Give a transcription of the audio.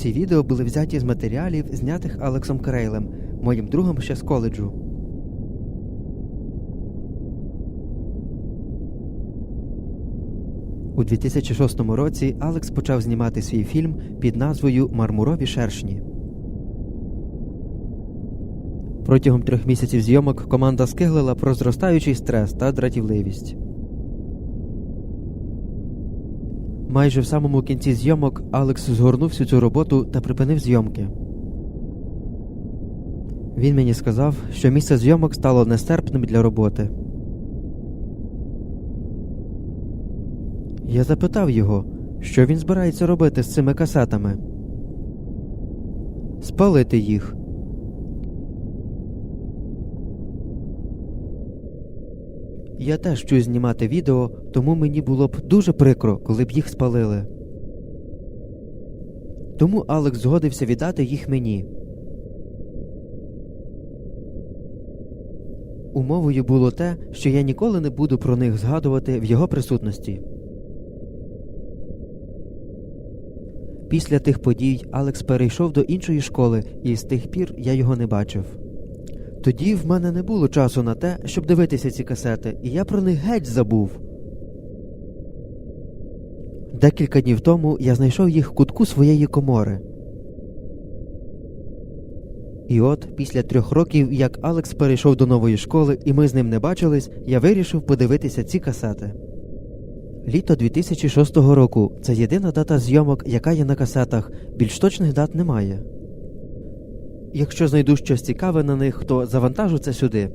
Ці відео були взяті з матеріалів, знятих Алексом Крейлем, моїм другом ще з коледжу. У 2006 році Алекс почав знімати свій фільм під назвою Мармурові шершні. Протягом трьох місяців зйомок команда скиглила про зростаючий стрес та дратівливість. Майже в самому кінці зйомок Алекс згорнув всю цю роботу та припинив зйомки. Він мені сказав, що місце зйомок стало нестерпним для роботи. Я запитав його, що він збирається робити з цими касетами. Спалити їх. Я теж вчусь знімати відео, тому мені було б дуже прикро, коли б їх спалили. Тому Алекс згодився віддати їх мені. Умовою було те, що я ніколи не буду про них згадувати в його присутності. Після тих подій Алекс перейшов до іншої школи, і з тих пір я його не бачив. Тоді в мене не було часу на те, щоб дивитися ці касети, і я про них геть забув. Декілька днів тому я знайшов їх в кутку своєї комори. І от, після трьох років, як Алекс перейшов до нової школи і ми з ним не бачились, я вирішив подивитися ці касети. Літо 2006 року це єдина дата зйомок, яка є на касетах, більш точних дат немає. Якщо знайду щось цікаве на них, то завантажу це сюди.